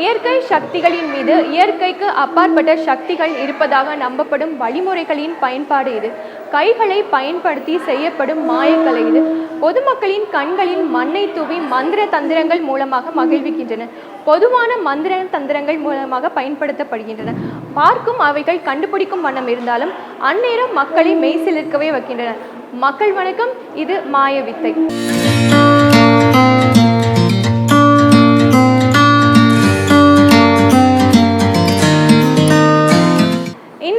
இயற்கை சக்திகளின் மீது இயற்கைக்கு அப்பாற்பட்ட சக்திகள் இருப்பதாக நம்பப்படும் வழிமுறைகளின் பயன்பாடு இது. கைகளை பயன்படுத்தி செய்யப்படும் மாயக்கலை இது. பொதுமக்களின் கண்களில் மண்ணை தூவி மந்திர தந்திரங்கள் மூலமாக மகிழ்விக்கின்றன. பொதுவான மந்திர தந்திரங்கள் மூலமாக பயன்படுத்தப்படுகின்றன. பார்க்கும் அவைகள் கண்டுபிடிக்கும் வண்ணம் இருந்தாலும் அந்நேரம் மக்களை மெய்சிலிருக்கவே வைக்கின்றன. மக்கள் வணக்கம் இது மாயவித்தை.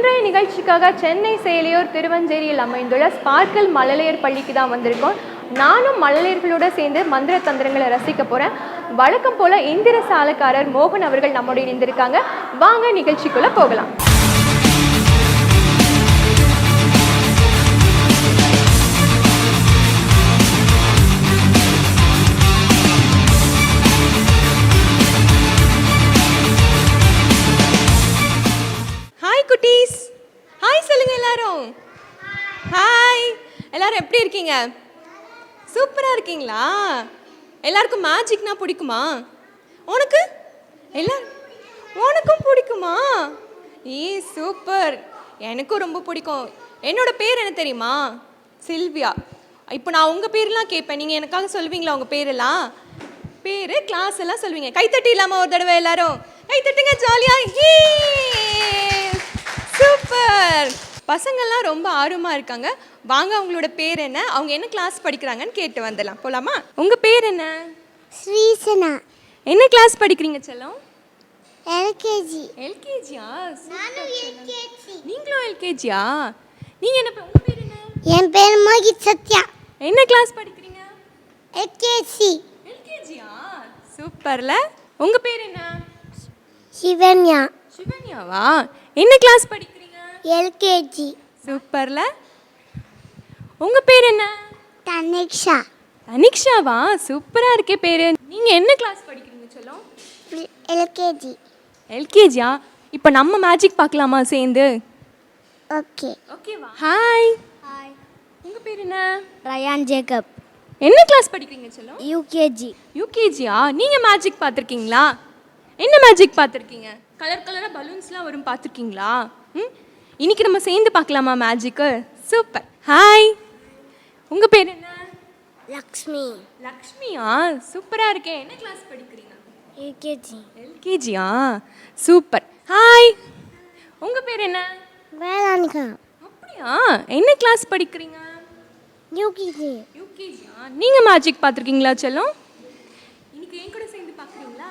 இன்றைய நிகழ்ச்சிக்காக சென்னை சேலையூர் திருவஞ்சேரியில் அமைந்துள்ள ஸ்பார்க்கல் மழலையர் பள்ளிக்கு தான் வந்திருக்கோம். நானும் மழலையர்களோட சேர்ந்து மந்திர தந்திரங்களை ரசிக்க போறேன். வழக்கம் போல இந்திர சாலக்காரர் மோகன் அவர்கள் நம்மோடு இணைந்திருக்காங்க. வாங்க நிகழ்ச்சிக்குள்ள போகலாம். எல்லாரும்? ஹாய் எல்லாரும் எப்படி இருக்கீங்க? சூப்பராக இருக்கீங்களா? எல்லாருக்கும் மேஜிக்னா பிடிக்குமா? உனக்கு? எல்லாரும் உனக்கும் பிடிக்குமா? ஏ சூப்பர். எனக்கும் ரொம்ப பிடிக்கும். என்னோட பேர் என்ன தெரியுமா? சில்வியா. இப்போ நான் உங்கள் பேர்லாம் கேட்பேன். நீங்கள் எனக்காக சொல்லுவீங்களா உங்கள் பேரெல்லாம்? பேர் கிளாஸ் எல்லாம் சொல்லுவீங்க கைத்தட்டி இல்லாமல் ஒரு தடவை எல்லாரும். கைத்தட்டுங்க ஜாலியாக சூப்பர். பசங்கள்லாம் ரொம்ப ஆர்வமாக இருக்காங்க. வாங்க அவங்களோட பேர் என்ன? அவங்க என்ன கிளாஸ் படிக்கிறாங்கன்னு கேட்டு வந்துடலாம். போலாமா? உங்கள் பேர் என்ன? ஸ்ரீசனா. என்ன கிளாஸ் படிக்கிறீங்க செல்லம்? எல்கேஜி. எல்கேஜியா? நீங்களும் எல்கேஜியா? நீங்கள் என்ன உங்கள் பேர் என்ன? என் பேர் மோகித் சத்யா. என்ன கிளாஸ் படிக்கிறீங்க? எல்கேஜி. எல்கேஜியா? சூப்பர்ல. உங்கள் பேர் என்ன? சிவன்யா. சிவன்யாவா? என்ன கிளாஸ் படிக்கிறீங்க? எல்கேஜி சூப்பர்ல. உங்கள் பேர் என்ன? தனிக்ஷா. தனிக்ஷாவா? சூப்பராக இருக்கே பேர். நீங்கள் என்ன கிளாஸ் படிக்கிறீங்க சொல்லும்? எல்கேஜி எல்கேஜியா இப்போ நம்ம மேஜிக் பார்க்கலாமா சேர்ந்து? ஓகே ஓகேவா ஹாய் ஹாய் உங்கள் பேர் என்ன? ரயான் ஜேக்கப் என்ன கிளாஸ் படிக்கிறீங்க சொல்லும்? யூகேஜி யூகேஜியா நீங்கள் மேஜிக் பார்த்துருக்கீங்களா? என்ன மேஜிக் பார்த்துருக்கீங்க? கலர் கலராக பலூன்ஸ்லாம் வரும் பார்த்துருக்கீங்களா? ம்? இன்னைக்கு நம்ம சேர்ந்து பார்க்கலாமா மேஜிக்கு சூப்பர் ஹாய் உங்கள் பேர் என்ன? லக்ஷ்மி. லக்ஷ்மியா? சூப்பராக இருக்கேன் என்ன கிளாஸ் படிக்கிறீங்க? யூகேஜி எல்கேஜியா சூப்பர் ஹாய் உங்கள் பேர் என்ன? வேளாண்கா. அப்படியா? என்ன கிளாஸ் படிக்கிறீங்க? யூகேஜி யூகேஜியா நீங்கள் மேஜிக் பார்த்துருக்கீங்களா செல்லம்? இன்னைக்கு என் கூட சேர்ந்து பார்க்குறீங்களா?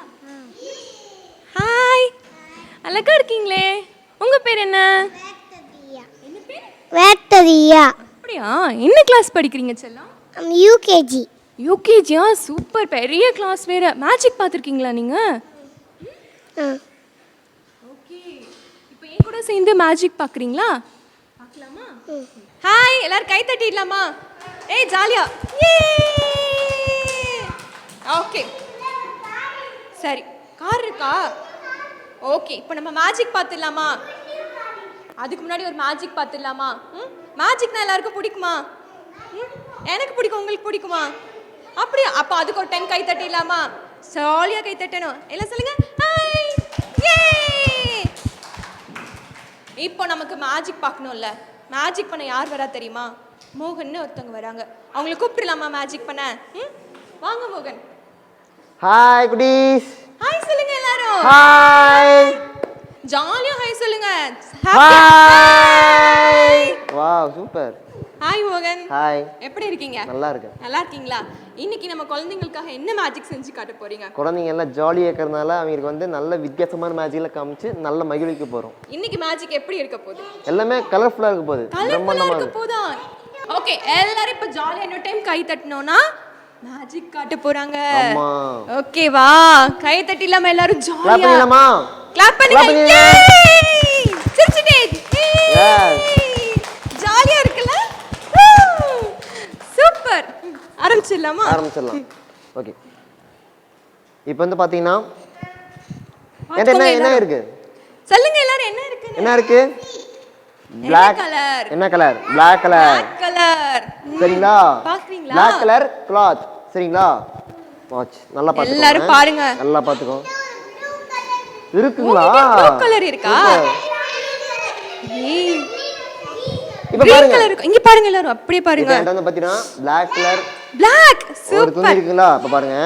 ஹாய் அழகா இருக்கீங்களே. உங்கள் பேர் என்ன? வேட்டரியா அப்படியா? என்ன கிளாஸ் படிக்கிறீங்க செல்லம்? யூகேஜி யூகேஜியா சூப்பர் பெரிய கிளாஸ் வேற. மேஜிக் பார்த்துருக்கீங்களா நீங்கள் ஓகே இப்போ என் கூட சேர்ந்து மேஜிக் பார்க்குறீங்களா? பார்க்கலாமா? ஹாய் எல்லாரும் கை தட்டிடலாமா? ஏய் ஜாலியா. ஓகே சரி. கார் இருக்கா? ஓகே இப்போ நம்ம மேஜிக் பார்த்துடலாமா? அதுக்கு முன்னாடி ஒரு மேஜிக் பார்த்துடலாமா? ம்? மேஜிக்னா எல்லாருக்கும் பிடிக்குமா? ம்? எனக்கு பிடிக்கும் உங்களுக்கு பிடிக்குமா? அப்படியா? அப்போ அதுக்கு ஒரு டைம் கை தட்டிடலாமா? ஜாலியாக கை தட்டணும். எல்லாம் சொல்லுங்க? இப்போ நமக்கு மேஜிக் பார்க்கணும்ல. மேஜிக் பண்ண யார் வரா தெரியுமா? மோகன்னு ஒருத்தவங்க வராங்க. அவங்கள கூப்பிட்டுலாமா மேஜிக் பண்ண? ம்? வாங்க மோகன். ஹாய் குட்டீஸ் ஹாய் சொல்லுங்க எல்லாரும். ஹாய் ஜாலியா சொல்லுங்க. ஹாய் வாவ் சூப்பர் ஹாய் மோகன் ஹாய் எப்படி இருக்கீங்க? நல்லா இருக்கேன் நல்லா இருக்கீங்களா? இன்னைக்கு நம்ம குழந்தைங்களுக்காக என்ன மேஜிக் செஞ்சு காட்ட போறீங்க? குழந்தைங்க எல்லாம் ஜாலியாக இருக்கிறதுனால அவங்களுக்கு வந்து நல்ல வித்தியாசமான மேஜிக்கில் காமிச்சு நல்ல மகிழ்விக்க போகிறோம் இன்னைக்கு மேஜிக் எப்படி இருக்க போகுது? எல்லாமே கலர்ஃபுல்லாக இருக்க போகுது. கலர்ஃபுல்லா இருக்க போதா? ஓகே எல்லாரும் இப்ப ஜாலியா இன்னொரு டைம் கை தட்டணும்னா மேஜிக் காட்ட போறாங்க. ஓகேவா கை தட்டி இல்லாம எல்லாரும் ஜாலியா கிளாப் பண்ணுங்க! சிரிச்சுட்டே. ஜாலியா இருக்குல்ல? சூப்பர் ஆரம்பிச்சிடலாமா? ஆரம்பிச்சிடலாம். ஓகே இப்போ வந்து பார்த்தீங்கன்னா என்ன என்ன. இருக்கு? சொல்லுங்க எல்லாரும் என்ன இருக்கு? என்ன இருக்கு? Black colour? என்ன colour black colour Black colour சரிங்களா? பாக்குறீங்களா? பிளாக் கலர் கிளாத் சரிங்களா? வாட்ச் நல்லா பார்த்துக்கோ எல்லாரும் பாருங்க. நல்லா பார்த்துக்கோ இருக்குங்களா? ப்ளூ கலர் இருக்கா? இப்ப. பாருங்க. கலர் இருக்கு. இங்க பாருங்க எல்லாரும் அப்படியே பாருங்க. என்கிட்ட வந்து பிளாக் கலர் ஒரு சூப்பர் துணி இருக்குங்களா? இப்ப பாருங்க.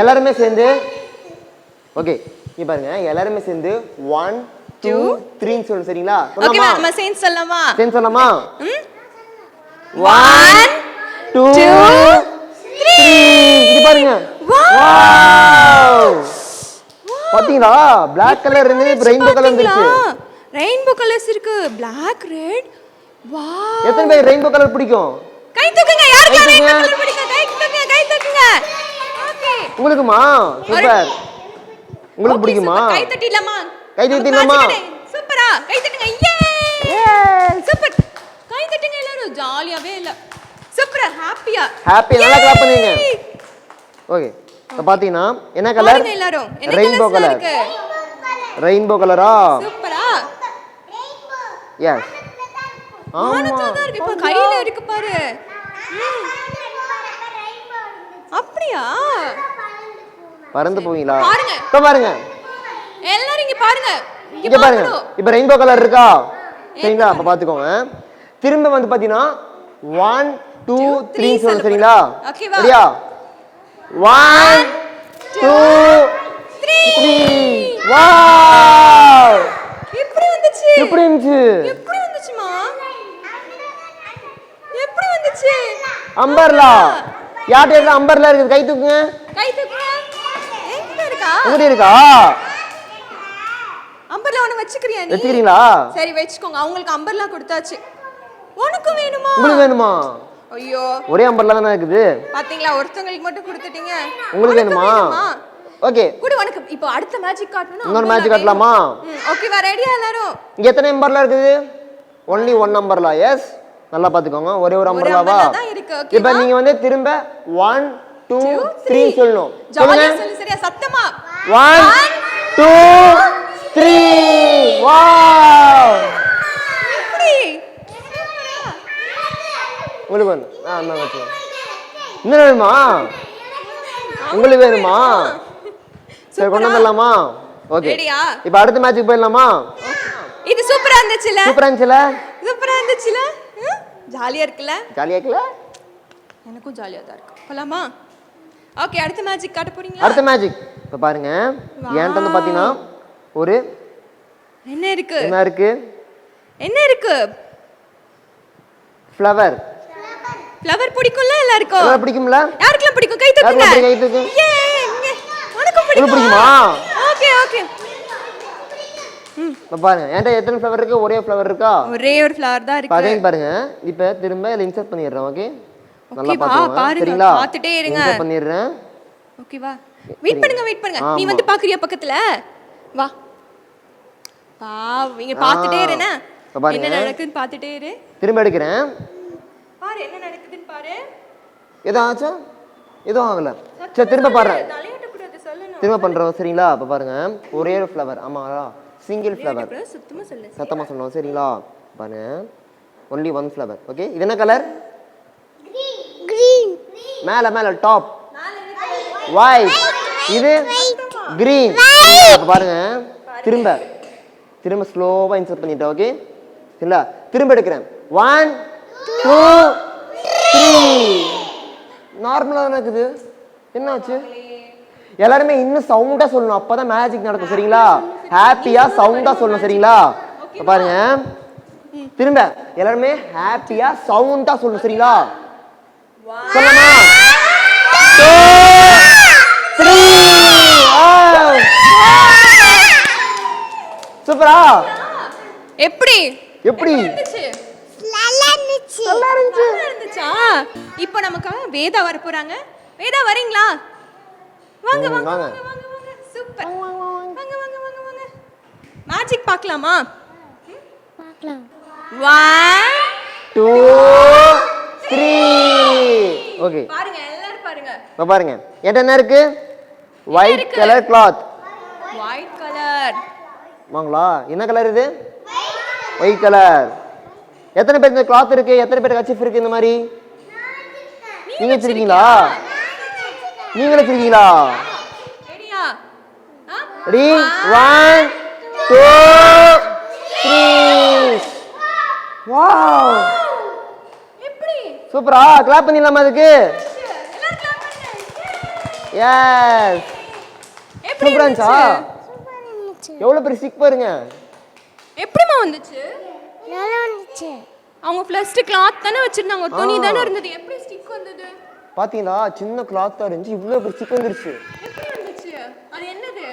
எல்லாருமே சேர்ந்து ஓகே இங்க பாருங்க. எல்லாருமே சேர்ந்து ஒன் டூ த்ரீன்னு சொல்லு சரிங்களா? ஓகே நம்ம சேர்ந்து சொல்லலாமா? சேர்ந்து சொல்லலாமா? ம். ஒன் டூ two, த்ரீ இங்க பாருங்க. Wow. பாத்தீங்களா? பிளாக் கலர் இருந்து இப்போ ரெயின்போ கலர் வந்துருச்சு. ரெயின்போ கலர்ஸ் இருக்கு. பிளாக் ரெட் வா எத்தனை பேர் ரெயின்போ கலர் பிடிக்கும்? கை தூக்குங்க யாருக்கு ரெயின்போ. கலர் பிடிக்கும்? கை தூக்குங்க கை தூக்குங்க. ஓகே உங்களுக்குமா? சூப்பர் உங்களுக்கு பிடிக்குமா? கை தட்டிடலாமா கை தட்டிடலாமா? சூப்பரா கை தட்டுங்க. ஏ சூப்பர் கை தட்டுங்க எல்லாரும். ஜாலியாவே இல்ல. சூப்பரா ஹாப்பியா ஹாப்பி நல்லா கிளாப் பண்ணுவீங்க ஓகே இப்போ பார்த்தீங்கன்னா என்ன கலர் ரெயின்போ கலர் ரெயின்போ கலரா சூப்பரா? எஸ் கையில இருக்கு பாரு. அப்படியா? பறந்து போவீங்களா. இப்போ பாருங்க. எல்லாரும் இங்க பாருங்க. இங்க பாருங்க. இப்போ ரெயின்போ கலர் இருக்கா? சரிங்களா? அப்ப பாத்துக்கோங்க. திரும்ப வந்து பாத்தீங்கன்னா ஒன் டூ த்ரீ சொல்லு சரிங்களா? சரியா? One two Three. வாவ் எப்படி வந்துச்சு? எப்படி இருந்துச்சு? எப்படி வந்துச்சுமா எப்படி வந்துச்சு? அம்பர்லா. யார்கிட்ட இருக்கா அம்பர்லா இருக்குது? கை தூக்குங்க. கை தூக்குங்க. எங்க இருக்கா? உங்ககிட்ட இருக்கா? அம்பர்லா ஒண்ணு வச்சுக்கிறியா நீ? வச்சுக்கிறீங்களா? சரி வச்சுக்கோங்க. அவங்களுக்கு அம்பர்லா கொடுத்தாச்சு. உனக்கும் வேணுமா? உங்களுக்கு வேணுமா? ஐயோ. ஒரே அம்பர்லா தானே இருக்குது? பாத்தீங்களா ஒருத்தங்களுக்கு மட்டும் கொடுத்துட்டீங்க. உங்களுக்கு வேணுமா? ஓகே. கூட உனக்கு இப்போ அடுத்த மேஜிக் காட்டணும் இன்னொரு மேட்ச் காட்டலாமா ஓகேவா ரெடியா எல்லாரும். இங்க எத்தனை நம்பர்ல இருக்குது? ஒன்லி ஒன் நம்பர்லா எஸ் நல்லா பாத்துக்கோங்க. ஒரே ஒரு அம்பர்லாவா? இப்போ வா? நீங்க வந்து திரும்ப one two Two, three three. சொல்லணும். ஜாலியா சொல்லுங்க. சொல்லு சரியா? சத்தமா. ஒன் டூ த்ரீ வா எப்படி? உங்களுக்கு வேணும் ஆ நான் வச்சுக்கோங்க இன்னும் வேணுமா? உங்களுக்கு வேணுமா? சரி கொண்டு வந்துடலாமா? ஓகே. இப்போ அடுத்த மேட்ச்சுக்கு போயிடலாமா? இது சூப்பரா இருந்துச்சுல? சூப்பரா இருந்துச்சுல? சூப்பரா இருந்துச்சுல? ஜாலியா இருக்குல்ல? ஜாலியா இருக்குல்ல? எனக்கும் ஜாலியா தான் இருக்கு. போலாமா? ஓகே அடுத்த மேஜிக் காட்ட போறீங்களா? அடுத்த மேஜிக் இப்போ பாருங்க. என்கிட்ட வந்து பார்த்தீங்கன்னா ஒரு என்ன இருக்கு? என்ன இருக்கு? என்ன இருக்கு? ஃப்ளவர் ஃப்ளவர் பிடிக்கும்ல எல்லாருக்கும்? ஃப்ளவர் பிடிக்கும்ல? யாருக்கெல்லாம் பிடிக்கும்? கை பிடிக்கும்? கை தூக்கு. ஏ உங்களுக்கு பிடிக்குமா? பிடிக்குமா? Okay okay. பாருங்க என்கிட்ட எத்தனை ஃப்ளவர் இருக்கு? ஒரே ஃப்ளவர் இருக்கா? ஒரே ஒரு ஃப்ளவர் தான் இருக்கு. அதையும் பாருங்க. இப்போ திரும்ப இதில் இன்சர்ட் பண்ணிடுறேன் ஓகே நல்லா பாருங்க, சரிங்களா? பார்த்துட்டே இருங்க. இன்சர்ட் பண்ணிடுறேன். ஓகேவா வெயிட் பண்ணுங்க வெயிட் பண்ணுங்க. நீ. வந்து பாக்குறியா பக்கத்துல? வா. பா இங்க பாத்துட்டே பாருங்க. என்ன நடக்குதுன்னு பாத்துட்டே இரு. திரும்ப எடுக்கிறேன். பாரு என்ன நடக்குதுன்னு பாரு. எதுவும் ஆச்சா? எதுவும் ஆகல. சரி திரும்ப பாடுறேன். தலையாட்ட கூடாது சொல்லணும். திரும்ப பண்றோம் சரிங்களா? அப்போ பாருங்க. ஒரே ஒரு ஃப்ளவர் ஆமாங்களா சிங்கிள் ஃப்ளவர் சுத்தமா சொல்லு. சத்தமா சொல்லணும் சரிங்களா? பாருங்க. ஒன்லி ஒன் ஃப்ளவர் ஓகே இது என்ன கலர் green. மேல மேல டாப் ஒயிட் இது கிரீன் அப்ப பாருங்க. திரும்ப. திரும்ப ஸ்லோவா இன்சர்ட் பண்ணிட்டேன் ஓகே இல்ல திரும்ப எடுக்கிறேன். ஒன் டூ த்ரீ நார்மலா தானே இருக்குது? என்னாச்சு? எல்லாருமே இன்னும் சவுண்டா சொல்லணும். அப்பதான் மேஜிக் நடக்கும் சரிங்களா? ஹாப்பியா சவுண்டா சொல்லணும் சரிங்களா? பாருங்க. திரும்ப. எல்லாருமே ஹாப்பியா சவுண்டா சொல்லணும் சரிங்களா? சொல்லமா சூப்பரா? எப்படி? எப்படி? இருந்துச்சு நல்லா இருந்துச்சு நல்லா இருந்துச்சா இப்போ நமக்காக வேதா வர போறாங்க வேதா வரீங்களா? வாங்க வாங்க வாங்க. வாங்க சூப்பர். வாங்க வாங்க வாங்க. வாங்க மேஜிக் பார்க்கலாமா? பார்க்கலாம். ஒன் டூ த்ரீ ஓகே பாருங்க எல்லாரும் பாருங்க. இப்போ பாருங்க. என்ன இருக்கு? White? Colour cloth white colour வாங்களா? என்ன கலர் இது? ஒயிட் கலர் எத்தனை பேர் இந்த கிளாத் இருக்கு? எத்தனை பேர் கச்சிஃப் இருக்கு இந்த மாதிரி? நீங்க வச்சிருக்கீங்களா? நீங்க வச்சிருக்கீங்களா? Ready one two three wow எப்படி? சூப்பரா கிளாப் பண்ணிடலாமா அதுக்கு? எல்லாரும் clap பண்ணுங்க. எஸ் சூப்பரா இருந்துச்சா? இருந்துச்சு? எவ்வளோ பெரிய ஸ்டிக் பாருங்க. எப்படிம்மா வந்துச்சு? இருந்துச்சு அவங்க ஃபர்ஸ்ட் கிளாத் தானே வச்சிருந்தாங்க. துணி தானே இருந்தது. எப்படி ஸ்டிக் வந்தது? பாத்தீங்களா? சின்ன கிளாத்தா இருந்துச்சு. இவ்வளோ பெரிய ஸ்டிக் வந்துருச்சு. எப்படி வந்துச்சு? அது என்னது?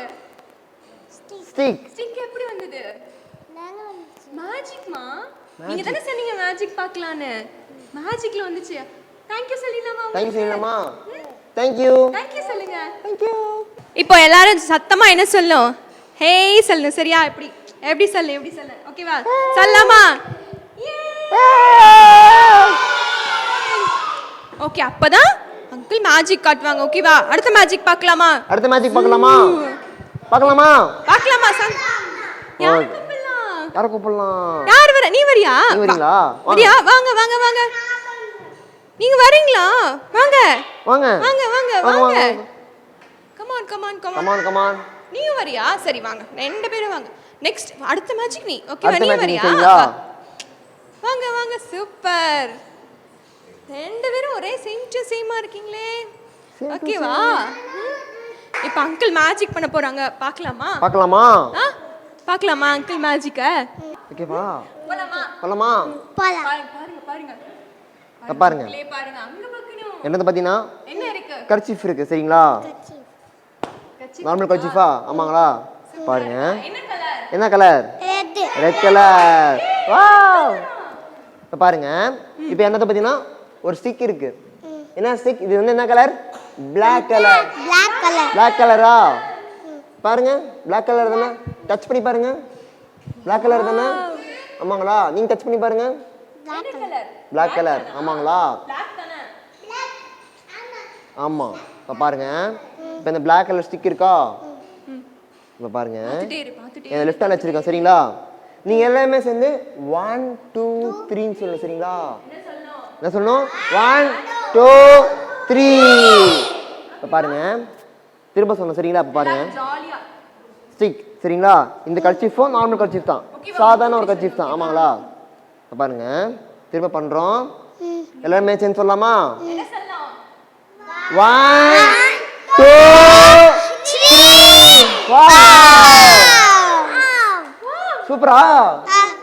ஸ்டிக் ஸ்டிக் எப்படி வந்தது? மேஜிக்மா நீங்க தானே சொன்னீங்க மேஜிக் பார்க்கலான்னு. மேஜிக்ல வந்துச்சு. தேங்க்யூ சொல்லிடலாமா தேங்க்யூ சொல்லலாமா. தேங்க்யூ தேங்க்யூ சொல்லுங்க. தேங்க்யூ இப்போ எல்லாரும் சத்தமா என்ன சொல்லும்? ஹேய் சொல்லணும் சரியா? எப்படி? எப்படி சொல்லு? எப்படி சொல்லு? ஓகேவா சொல்லலாமா? ஓகே அப்பதான் அங்கிள் மேஜிக் காட்டுவாங்க. ஓகேவா அடுத்த மேஜிக் பார்க்கலாமா? அடுத்த மேட்சிக் பார்க்கலாமா? பார்க்கலாமா? பார்க்கலாமா சன் யார். கூப்பிடலாம்? யாரை கூப்பிடலாம்? யார் வர? நீ வரியா? நீ வரீங்களா? வரியா? வாங்க வாங்க வாங்க. நீங்க வரீங்களா? வாங்க. வாங்க. வாங்க வாங்க வாங்க come on come on come on come on come on நீயும் வரியா? சரி வாங்க. ரெண்டு பேரும் வாங்க. நெக்ஸ்ட் அடுத்த மேட்சுக்கு நீ. ஓகேவா நீ வரியா? வாங்க வாங்க சூப்பர். ரெண்டு பேரும் ஒரே சேம் டு சேமா இருக்கீங்களே. ஓகேவா இப்போ அங்கிள் மேஜிக் பண்ண போறாங்க. பார்க்கலாமா பார்க்கலாமா பார்க்கலாமா அங்கிள் மேஜிக்க ஓகேவா போலாமா? போலாமா? பாருங்க பாருங்க பாருங்க. என்னது பார்த்தீங்கன்னா என்ன இருக்கு? கர்ச்சீஃப் இருக்கு சரிங்களா? நார்மல் கர்ச்சீஃபா ஆமாங்களா? பாருங்க. என்ன கலர் என்ன colour red red colour wow இப்போ பாருங்க. இப்போ என்னது பார்த்தீங்கன்னா ஒரு ஸ்டிக் இருக்கு. என்ன ஸ்டிக் இது வந்து என்ன colour Black colour Black colour பாருங்க. Black கலர் தானே? டச் பண்ணி பாருங்க. Black கலர் தானே? ஆமாங்களா? நீங்க டச் பண்ணி பாருங்க. என்ன கலர் ஆமாங்களா? பிளாக் தானே? ஆமா. இப்போ பாருங்க. இப்போ இந்த Black கலர் ஸ்டிக் இருக்கா? இப்போ பாருங்க. லெஃப்ட் ஹேண்ட் வச்சிருக்கேன். சரிங்களா? நீங்க எல்லாமே சேர்ந்து ஒன் டூ த்ரீன்னு சொல்லணும் சரிங்களா? என்ன சொல்லணும்? ஒன் டூ த்ரீ இப்போ பாருங்க. திரும்ப சொல்லணும் சரிங்களா? இப்போ பாருங்க. ஜாலியா ஸ்டிக் சரிங்களா? இந்த கர்ச்சீஃபும் நார்மல் கர்ச்சீஃப் தான். சாதாரண ஒரு கர்ச்சீஃப் தான். ஆமாங்களா? இப்போ பாருங்க. திரும்ப பண்றோம். எல்லாருமே சேர்ந்து சொல்லலாமா? ஒன் டூ சூப்பரா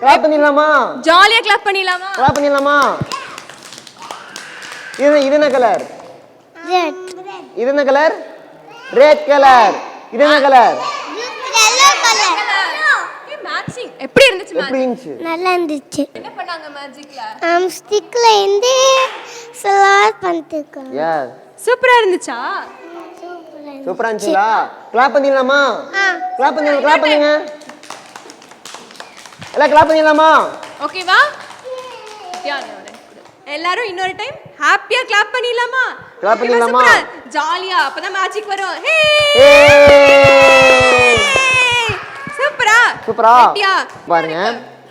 கிளாப் பண்ணிடலாமா? ஜாலியா கிளாப் பண்ணிடலாமா? கிளாப் பண்ணிடலாமா? இது இது என்ன கலர் இது என்ன கலர் ரெட் கலர் இது என்ன கலர் yellow கலர் மேட்சிங் எப்படி இருந்துச்சு எப்படி மேட்ச் இருந்துச்சு? நல்லா இருந்துச்சு. என்ன பண்ணாங்க மேஜிக்ல ஆம் ஸ்டிக்ல இருந்து சலாட் பண்ணிருக்கோம் எஸ் சூப்பரா இருந்துச்சா? சூப்பரா இருந்துச்சுங்களா? கிளாப் பண்ணிடலாமா? கிளாப் பண்ணுங்க கிளாப் பண்ணுங்க. எல்லாம் கிளாப் பண்ணிடலாமா? ஓகேவா எல்லாரும் இன்னொரு டைம் ஹாப்பியா கிளாப் பண்ணிடலாமா? Clap பண்ணிடலாமா? ஜாலியா அப்பதான் மேஜிக் வரும். ஹே! சூப்பரா சூப்பரா பாருங்க.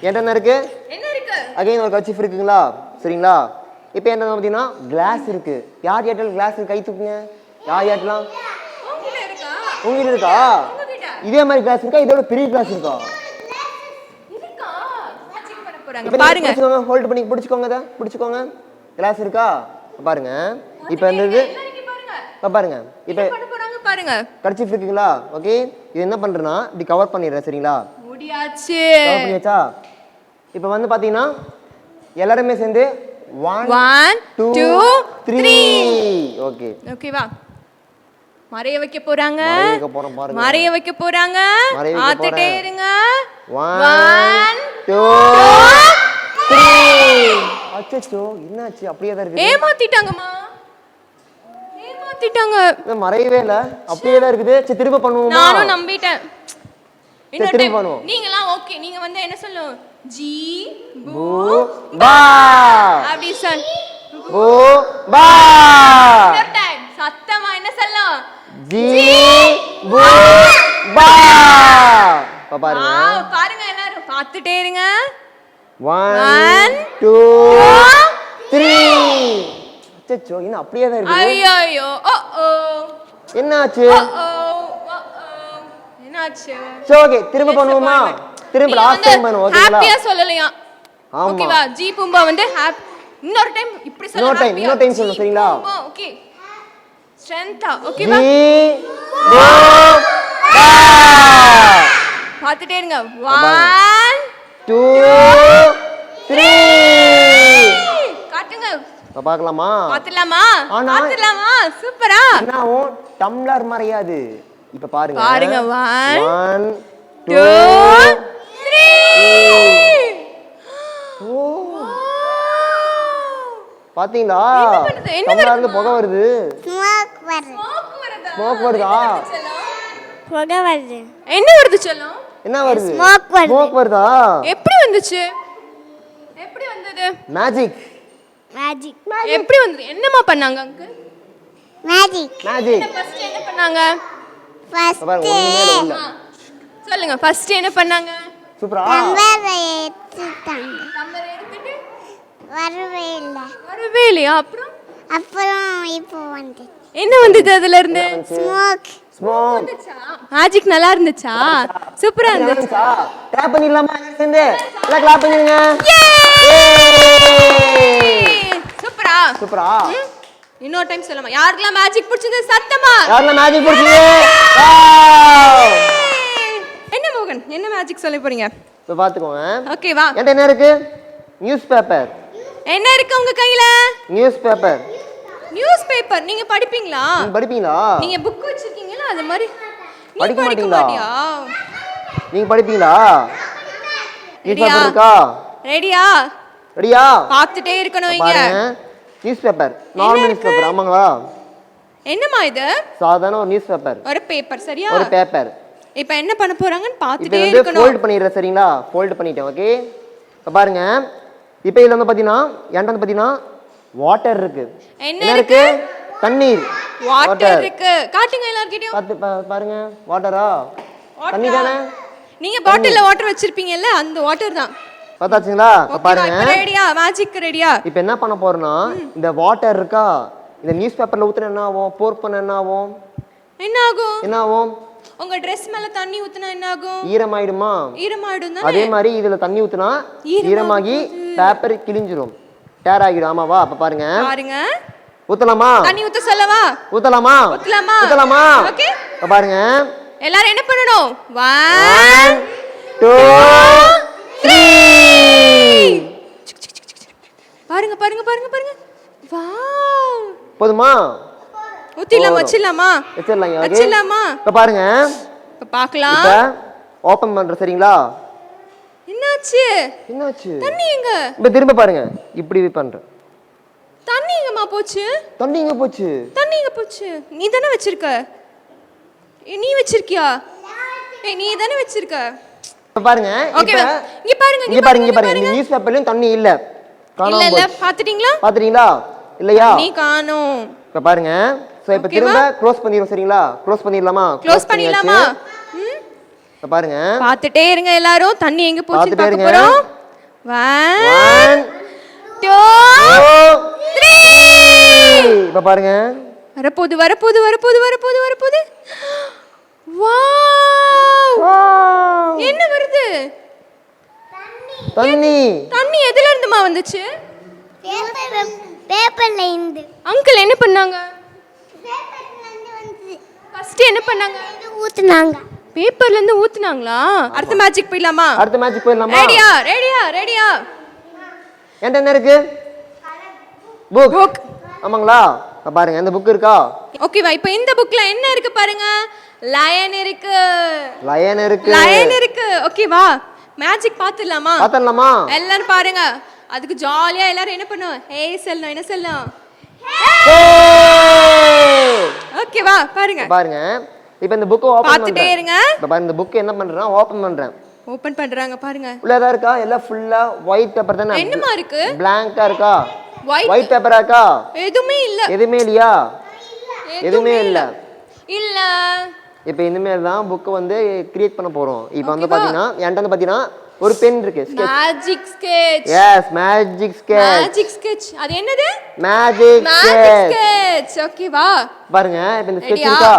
என்கிட்ட என்ன இருக்கு? என்ன இருக்கு? அகைன் ஒரு கச்சிஃப் இருக்குங்களா? சரிங்களா? இப்போ என்ன பார்த்தீங்கன்னா கிளாஸ் இருக்கு. யார் ஏட்டல் கிளாஸ் கை தூக்குங்க. யார் ஏட்டலாம் உங்ககிட்ட இருக்கா? இதே மாதிரி கிளாஸ் இருக்கா? இதோட பெரிய கிளாஸ் இருக்கா? போறாங்க. பாருங்க. ஹோல்ட் பண்ணி பிடிச்சுக்கோங்க இதை பிடிச்சுக்கோங்க. கிளாஸ் இருக்கா? பாருங்க. இப்போ இந்த இது பாருங்க. இப்ப பாருங்க. இப்போ கர்ச்சீஃப் இருக்குங்களா? ஓகே இது என்ன பண்றேன்னா இப்படி கவர் பண்ணிடுறேன் சரிங்களா? முடியாச்சு. கவர் பண்ணியாச்சா? இப்போ வந்து பாத்தீங்கன்னா எல்லாருமே சேர்ந்து ஒன் டூ த்ரீ ஓகே ஓகேவா மறைய வைக்க போறாங்க. மறைய வைக்க போறாங்க. பார்த்துட்டே. இருங்க. ஒன் டூ அச்சச்சோ என்னாச்சு? அப்படியே தான் இருக்குது. ஏமாத்திட்டாங்கம்மா. ஏமாத்திட்டாங்க. மறையவே இல்ல. அப்படியே தான் இருக்குது. சரி திரும்ப பண்ணுவோமா? நானும் நம்பிட்டேன். இன்னொரு திரும்பி. பண்ணுவோம். நீங்களாம் ஓகே நீங்க வந்து என்ன சொல்லணும் ஜி பூ பூ அப்படி சொல். பூ பா. இன்னொரு time. சத்தமா என்ன சொல்லலாம் ஜி பூ. பா. இப்ப பாருங்க. ஆ, பாருங்க எல்லாரும். பார்த்துட்டே இருங்க. ஒன் டூ த்ரீ அச்சச்சோ இன்னும் அப்படியே தான் இருக்குது ஐயோ என்னாச்சு? என்னாச்சு? சரி ஓகே திரும்ப பண்ணுவோமா? திரும்ப லாஸ்ட் டைம் பண்ணுவோம் ஓகேங்களா ஹாப்பியா சொல்லலையா. ஓகேவா ஜி பூம்பா வந்து ஹாப் இன்னொரு டைம் இப்படி சொல்ல இன்னொரு time, இன்னொரு சொல்லணும், சரிங்களா? ஓகே ஸ்ட்ரென்த்தா ஓகேவா ஜி பூம்பா பார்த்துட்டே இருங்க. ஒன் டூ த்ரீ காட்டுங்க. பார்க்கலாமா? ஆனா- பாத்துலாமா சூப்பரா. என்ன ஆகும் டம்ளர் மறையாது இப்போ பாருங்க. பாருங்க, one, one two two three பாத்தீங்களா? என்ன பண்ணுது? என்ன டம்ளர்ல இருந்து புகை வருது. ஸ்மோக் வருது. ஸ்மோக் வருதா? புகை வருது. என்ன வருது செல்லம்? என்ன வருது? Smoke வருது. ஸ்மோக் வருதா? எப்படி வந்துச்சு? எப்படி வந்தது? மேஜிக் மேஜிக் எப்படி வந்தது? என்னமா பண்ணாங்க அங்கு? மேஜிக் மேஜிக் ஃபர்ஸ்ட் என்ன பண்ணாங்க? ஃபர்ஸ்ட் சொல்லுங்க ஃபர்ஸ்ட் என்ன பண்ணாங்க? சூப்பரா டம்ளரை எடுத்துட்டாங்க. டம்ளர் எடுத்துட்டு? வரவே இல்லை. வரவே இல்லையா? அப்புறம்? அப்புறம் இப்போ வந்து என்ன வந்தது அதுல இருந்து ஸ்மோக் ஸ்மோக் மேஜிக் நல்லா இருந்துச்சா? சூப்பரா இருந்துச்சு. கிளாப் பண்ணிடலாமா? எல்லாரும் சேர்ந்து எல்லாம் கிளாப் பண்ணிடுங்க. சூப்பரா? சூப்பரா? இன்னொரு டைம் சொல்லலாமா? யாருக்கெல்லாம் மேஜிக் பிடிச்சது? சத்தமா? யாரெல்லாம் மேஜிக் பிடிச்சீங்க என்ன மோகன்? என்ன மேஜிக் சொல்ல போறீங்க? இப்போ பார்த்துக்கோங்க ஓகேவா என்ன இருக்கு? நியூஸ் பேப்பர் என்ன இருக்கு உங்க கையில? நியூஸ் பேப்பர் நியூஸ் பேப்பர் நீங்க படிப்பீங்களா? நீங்க படிப்பீங்களா? நீங்க புக் வச்சிருக்கீங்களா? அது மாதிரி படிக்க மாட்டீங்களா? நீங்க படிப்பீங்களா? நியூஸ் ரெடியா? பேப்பர் இருக்கா? ரெடியா ரெடியா பார்த்துட்டே இருக்கணும் இங்க. News paper normal news paper ஆமாங்களா? என்னம்மா இது? சாதாரண ஒரு நியூஸ் பேப்பர் ஒரு பேப்பர் சரியா? ஒரு பேப்பர் இப்போ என்ன பண்ண போறாங்கன்னு பார்த்துட்டே இருக்கணும். ஃபோல்ட் பண்ணிடுறேன் சரிங்களா? ஃபோல்ட் பண்ணிட்டேன் ஓகே இப்போ பாருங்க. இப்போ இதில் வந்து பார்த்தீங்கன்னா என்கிட்ட வந்து பார்த்தீங்கன்னா வாட்டர் இருக்கு. என்ன இருக்கு? தண்ணீர். வாட்டர் இருக்கு. காட்டுங்க எல்லார்கிட்டயும். பார்த்து பாருங்க. வாட்டரா தண்ணி தானே? நீங்க பாட்டில்ல வாட்டர் வச்சிருப்பீங்கல்ல அந்த வாட்டர் தான். பார்த்தாச்சுங்களா? பாருங்க. ரெடியா மேஜிக் ரெடியா இப்போ என்ன பண்ண போறோம்னா இந்த வாட்டர் இருக்கா? இந்த நியூஸ் பேப்பர்ல ஊத்துனா என்ன ஆகும்? போர் பண்ண என்ன ஆகும்? என்ன ஆகும்? என்ன ஆகும்? உங்க Dress மேல தண்ணி ஊத்துனா என்ன ஆகும்? ஈரமாயிடுமா? ஈரமாயிடும் அதே மாதிரி இதுல தண்ணி ஊத்துனா ஈரமாகி பேப்பர் கிழிஞ்சிரும். டேர் ஆகிடும். ஆமாவா அப்ப பாருங்க. பாருங்க. ஊத்தலாமா? தண்ணி ஊத்த சொல்லவா? ஊத்தலாமா? ஊத்தலாமா? ஊத்தலாமா? Okay. இப்ப பாருங்க. எல்லாரும் என்ன பண்ணணும்? ஒன் ஒன் டூ த்ரீ பாருங்க பாருங்க பாருங்க பாருங்க. வாவ் போதுமா? ஊத்திடலாம் வச்சிடலாமா? வச்சிடலாங்க? வச்சிடலாமா? இப்ப பாருங்க. இப்ப பார்க்கலாம் ஓபன் பண்ற சரிங்களா? என்னாச்சு? என்னாச்சு? தண்ணி எங்க? இப்ப திரும்ப பாருங்க. இப்படி பண்றேன். தண்ணி எங்கம்மா போச்சு? தண்ணி எங்க போச்சு? தண்ணி எங்க போச்சு? நீ தானே வச்சிருக்க? நீ வச்சிருக்கியா? ஏய் நீ தானே வச்சிருக்க? இப்ப பாருங்க ஓகே இப்ப இங்க பாருங்க இங்க பாருங்க இங்க பாருங்க நியூஸ் பேப்பர்லயும் தண்ணி இல்ல. இல்ல இல்ல. பாத்துட்டீங்களா? பாத்துறீங்களா இல்லையா? நீ காணோம். இப்ப பாருங்க. சோ இப்ப? திரும்ப க்ளோஸ் பண்ணிடுவோம் சரிங்களா? க்ளோஸ் பண்ணிடலாமா? க்ளோஸ் பண்ணிடலாமா ம் இப்ப பாருங்க. பாத்துட்டே இருங்க எல்லாரும். தண்ணி எங்க போச்சு? பார்க்க. போறோம். ஒன் ஒன் டூ த்ரீ இப்ப பாருங்க. வரப்போது வரப்போது வரப்போது வரப்போது வரப்போது வாவ் என்ன வருது? தண்ணி. தண்ணி எதுல இருந்துமா வந்துச்சு? பேப்பர் பேப்பர்ல இருந்து. அங்கிள் என்ன பண்ணாங்க? பேப்பர்ல இருந்து வந்து ஃபர்ஸ்ட் என்ன பண்ணாங்க? ஊத்துனாங்க. பேப்பர்ல இருந்து ஊத்துனாங்களா? அடுத்த மேட்சிக் போயிடலாமா? அடுத்த மேட்ச் போயிடலாமா? ரெடியா ரெடியா ரெடியா என்கிட்ட என்ன இருக்கு? புக் புக் ஆமாங்களா? பாருங்க இந்த புக் இருக்கா? ஓகேவா இப்போ இந்த புக்ல என்ன இருக்கு பாருங்க? லயன் இருக்கு. லயன் இருக்கு. லயன் இருக்கு. ஓகேவா மேஜிக் பாத்துடலாமா? பாத்திரலாமா எல்லாரும் பாருங்க. அதுக்கு ஜாலியா எல்லாரும் என்ன பண்ணுவோம் ஏய் செல்லம் என்ன செல்லம் ஓகேவா பாருங்க. பாருங்க. இப்ப இந்த புக் ஓபன் பார்த்துட்டே இருங்க. இப்ப பாருங்க இந்த புக் என்ன பண்றேன் ஓபன் பண்றேன். ஓபன் பண்றாங்க பாருங்க. உள்ள ஏதாவது இருக்கா? எல்லாம் ஃபுல்லா ஒயிட் பேப்பர் தானே? என்னமா இருக்கு? பிளாங்கா இருக்கா? ஒயிட் பேப்பரா இருக்கா? எதுவுமே இல்ல. எதுவுமே இல்லையா? எதுவுமே இல்ல. இல்ல. இப்போ இனிமேல் தான் புக்கை வந்து கிரியேட் பண்ண போறோம். இப்போ வந்து பாத்தீங்கன்னா என்கிட்ட வந்து பாத்தீங்கன்னா ஒரு பென் இருக்கு magic sketches magic sketch magic sketch அது என்னது? மேஜிக் ஸ்கெட்ச் ஓகேவா பாருங்க இப்போ இந்த ஸ்கெட்ச்? இருக்கா?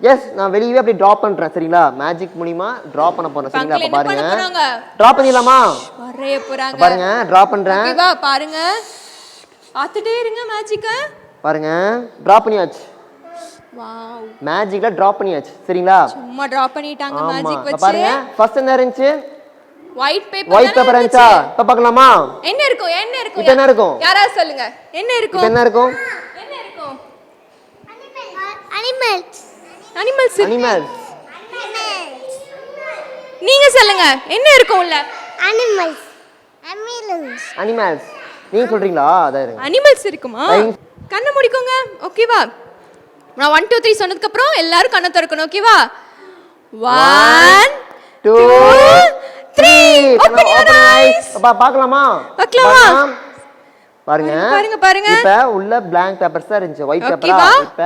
எஸ் நான் வெளியவே அப்படி ட்ராப் பண்றேன் சரிங்களா? மேஜிக் மூலியமா ட்ராப் பண்ண போறேன் சரிங்களா? அப்ப பாருங்க. ட்ராப் பண்ணிடலாமா? வரைய போறாங்க. பாருங்க ட்ராப் பண்றேன். ஓகேவா பாருங்க. பார்த்துட்டே இருங்க மேஜிக்க பாருங்க ட்ராப் பண்ணியாச்சு. வாவ். மேஜிக்ல ட்ராப் பண்ணியாச்சு சரிங்களா? சும்மா டிரா பண்ணிட்டாங்க மேஜிக் வச்சு. பாருங்க ஃபர்ஸ்ட் என்ன இருந்துச்சு? ஒயிட் பேப்பர் ஒயிட் பேப்பர் இருந்துச்சா. இப்ப பார்க்கலாமா? என்ன இருக்கும் என்ன இருக்கும்? இப்ப என்ன இருக்கும்? யாராவது சொல்லுங்க. என்ன இருக்கும்? என்ன இருக்கும்? என்ன இருக்கும்? அனிமல்ஸ் அனிமல்ஸ் அனிமல்ஸ் நீங்க சொல்லுங்க என்ன இருக்கும் உள்ள? அனிமல்ஸ் அனிமல்ஸ் அனிமல்ஸ் நீங்க சொல்றீங்களா? அதான் இருங்க. அனிமல்ஸ் இருக்குமா. கண்ணை முடிக்கோங்க ஓகேவா நான் ஒன் டூ த்ரீ சொன்னதுக்கு அப்புறம் எல்லாரும் கண்ணை திறக்கணும் ஓகேவா one two three Open your eyes. அப்பா பார்க்கலாமா. பாருங்க. பாருங்க, பாருங்க. இப்ப உள்ள blank பேப்பர்ஸ் தான் இருந்துச்சு. ஒயிட் பேப்பரா ஓகேவா? இப்ப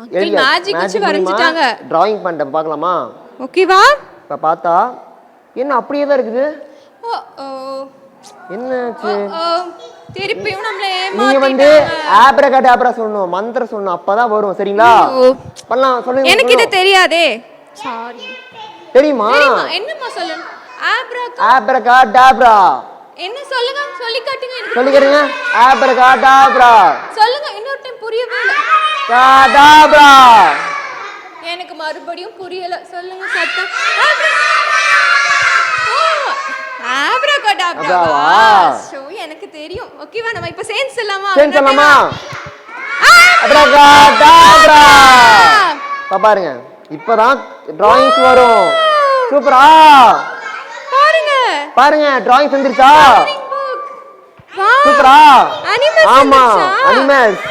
மேஜிக் வச்சு வரைஞ்சிட்டாங்க. டிராயிங் பண்ணிட்டேன் பார்க்கலாமா? ஓகேவா? இப்ப பார்த்தா என்ன அப்படியே தான் இருக்குது? என்னாச்சு? திருப்பியும் நம்மள நீங்க வந்து ஏமாத்திட்டாங்க ஆப்ரகாடாப்ரா சொல்லணும் மந்திரம் சொல்லணும் அப்பதான் வரும் சரிங்களா. பண்ணலாம் சொல்லுங்க எனக்கு இது. தெரியாதே. சாரி தெரியுமா? என்னம்மா சொல்லணும்? ஆப்ரா ஆப்ரகாடாப்ரா என்ன சொல்லுங்க? சொல்லி காட்டுங்க எனக்கு சொல்லிக்கிறீங்க ஆப்ரகாடாப்ரா சொல்லுங்க இன்னொரு டைம் புரியவே இல்ல. காடாப்ரா எனக்கு மறுபடியும் புரியல. சொல்லுங்க சத்தம். ஆப்ரகாடாப்ராவா அப்ராவா? ஷோ எனக்கு தெரியும். ஓகேவா நம்ம இப்ப சேர்ந்து சொல்லலாமா? சரி சொல்லலாமா? அப்ரகாடாப்ரா இப்ப பாருங்க இப்பதான் டிராயிங்ஸ் வரும். சூப்பரா? பாருங்க டிராயிங்ஸ் வந்துருச்சா? Book. வா சூப்பரா? அனிமல்ஸ் ஆமா வந்துருச்சா? அனிமல்ஸ்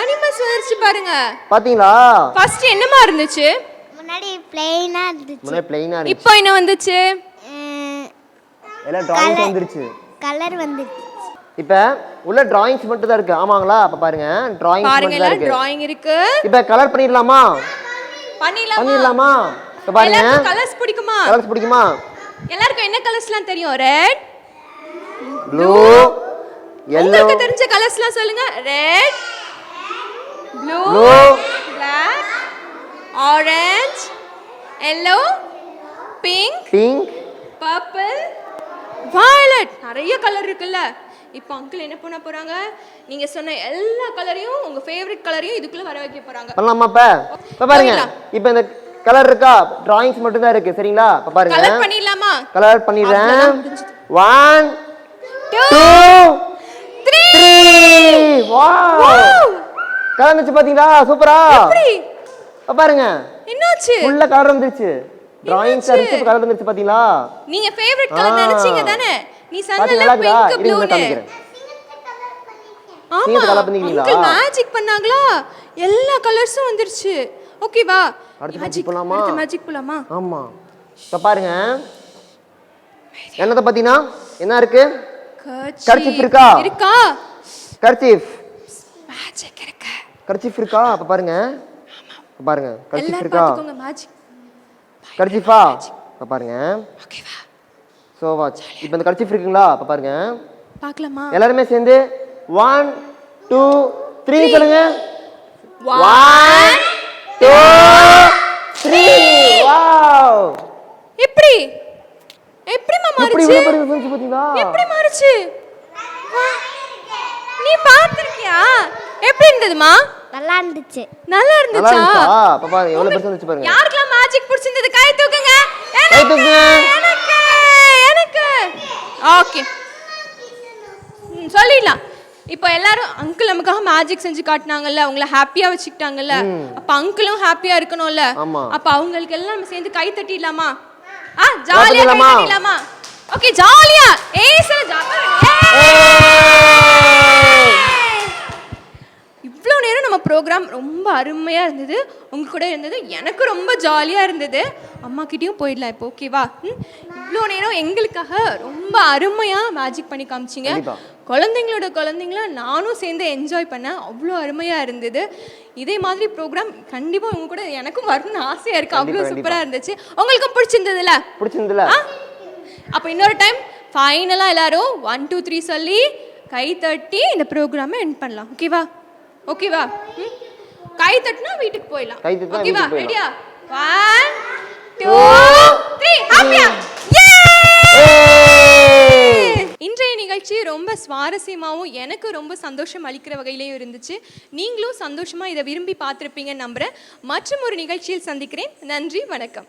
அனிமல்ஸ் வந்துருச்சு பாருங்க. பாத்தீங்களா? ஃபர்ஸ்ட் என்னமா இருந்துச்சு? முன்னாடி பிளெயினா இருந்துச்சு. முன்னாடி பிளைனா இருந்துச்சு. இப்போ என்ன வந்துச்சு? எல்லாம் டிராயிங்ஸ் வந்துருச்சு. கலர் வந்துச்சு இப்ப உள்ள டிராயிங்ஸ் மட்டும் தான் இருக்கு. ஆமாங்களா? அப்ப பாருங்க டிராயிங்ஸ் பாருங்க மட்டும் தான் எல்லாம் இருக்கு. டிராயிங் இருக்கு. இப்ப கலர் பண்ணிடலாமா? பண்ணிடலாமா? பண்ணிடலாமா? இப்ப பாருங்க. கலர்ஸ் பிடிக்குமா? கலர்ஸ் பிடிக்குமா? எல்லாருக்கும் என்ன கலர்ஸ்லாம் தெரியும்? ரெட் ப்ளூ எல்லோ உங்களுக்கு தெரிஞ்ச கலர்ஸ்லாம் சொல்லுங்க. Red blue blue black? Orange yellow pink pink purple violet நிறைய கலர் இருக்குல்ல. இப்போ அங்கிள் என்ன பண்ண போறாங்க? நீங்க சொன்ன எல்லா கலரையும் உங்க ஃபேவரட் கலரையும் இதுக்குள்ள வர வைக்க போறாங்க. பண்ணலாமா இப்ப இப்ப பாருங்க. இப்ப இந்த கலர் இருக்கா? டிராயிங்ஸ் மட்டும் தான் இருக்கு சரிங்களா? இப்ப பாருங்க. கலர் பண்ணிடலாமா? கலர் பண்ணிடுறேன். One two. Three wow. கலந்துச்சு பாத்தீங்களா? சூப்பரா பாருங்க. என்னாச்சு? உள்ள கலர் வந்துருச்சு. டிராயிங்ஸ் அடிச்சு கலர் வந்துருச்சு பாத்தீங்களா? நீங்க ஃபேவரட் கலர். நினைச்சீங்க தானே? நீ சொன்னல பிங்க் காமிக்கிறேன். ஆமா. பண்ணிக்கிறீங்களா? அங்கிள் மேஜிக் பண்ணாங்களா? எல்லா கலர்ஸும் வந்துருச்சு. ஓகேவா அடுத்த magic போலாமா? அடுத்த மேஜிக் போலாமா? ஆமா. இப்ப பாருங்க. என்னத பாத்தீங்கன்னா என்ன இருக்கு? Kerchief. இருக்கா? இருக்கா? கர்ச்சீஃப் மேஜிக் இருக்கு. கர்ச்சீஃப் இருக்கா? அப்ப பாருங்க. பாருங்க. கர்ச்சீஃப் எல்லாரும் இருக்கா? பாத்துக்கோங்க மேஜிக் கர்ச்சீஃபா இப்ப பாருங்க. ஓகேவா சோ வாட்ச் இப்போ இந்த கர்ச்சீஃப் இருக்குங்களா? அப்ப பாருங்க. பார்க்கலாமா? எல்லாருமே சேர்ந்து ஒன் டூ த்ரீ சொல்லுங்க. ஒன் டூ த்ரீ வாவ் எப்படி? எப்படிமா எப்படி மாறுச்சு? எப்படி மாறுச்சு. நீ பார்த்திருக்கியா? எப்படி இருந்ததுமா நல்லா இருந்துச்சு. நல்லா இருந்துச்சா? பாருங்க எவ்வளவு பெருசா இருந்துச்சு பாருங்க. யாருக்கெல்லாம் மேஜிக் பிடிச்சிருந்தது? கை தூக்குங்க. கை தூக்குங்க. எனக்கு எனக்கு. ஓகே சொல்லிடலாம். இப்போ எல்லாரும் அங்கிள் நமக்காக மேஜிக் செஞ்சு காட்டினாங்கல்ல அவங்கள ஹாப்பியா வச்சுக்கிட்டாங்கல்ல. அப்ப அங்கிளும் ஹாப்பியா இருக்கணும்ல. அப்ப அவங்களுக்கு எல்லாம் நம்ம சேர்ந்து கை தட்டிடலாமா? ஆ ஜாலியா கை தட்டிடலாமா? ஓகே ஜாலியா ஏய் சார் இவ்வளோ நேரம் நம்ம ப்ரோக்ராம் ரொம்ப அருமையாக இருந்தது. உங்க கூட இருந்தது எனக்கு ரொம்ப ஜாலியாக இருந்தது. அம்மா கிட்டேயும் போயிடலாம் இப்போ ஓகேவா இவ்வளோ நேரம் எங்களுக்காக ரொம்ப அருமையாக மேஜிக் பண்ணி காமிச்சிங்க. குழந்தைங்களோட குழந்தைங்கள நானும் சேர்ந்து என்ஜாய் பண்ணேன். அவ்வளோ அருமையாக இருந்தது. இதே மாதிரி ப்ரோக்ராம் கண்டிப்பாக உங்க கூட எனக்கும் வரணும்னு ஆசையாக இருக்குது அவ்வளோ சூப்பராக இருந்துச்சு. உங்களுக்கும் பிடிச்சிருந்ததுல? பிடிச்சிருந்துல ஆ? அப்போ இன்னொரு டைம் ஃபைனலாக எல்லாரும் ஒன் டூ த்ரீ சொல்லி கை தட்டி இந்த ப்ரோக்ராமை எண்ட் பண்ணலாம். ஓகேவா ஓகேவா கை தட்டினா வீட்டுக்கு போயிடலாம். ஓகேவா ரெடியா. ஒன் டூ த்ரீ ஹாப்பியா இன்றைய நிகழ்ச்சி ரொம்ப சுவாரஸ்யமாகவும் எனக்கு ரொம்ப சந்தோஷம் அளிக்கிற வகையிலையும் இருந்துச்சு. நீங்களும் சந்தோஷமா இதை விரும்பி பார்த்துருப்பீங்கன்னு நம்புறேன். மற்றும் ஒரு நிகழ்ச்சியில் சந்திக்கிறேன். நன்றி வணக்கம்.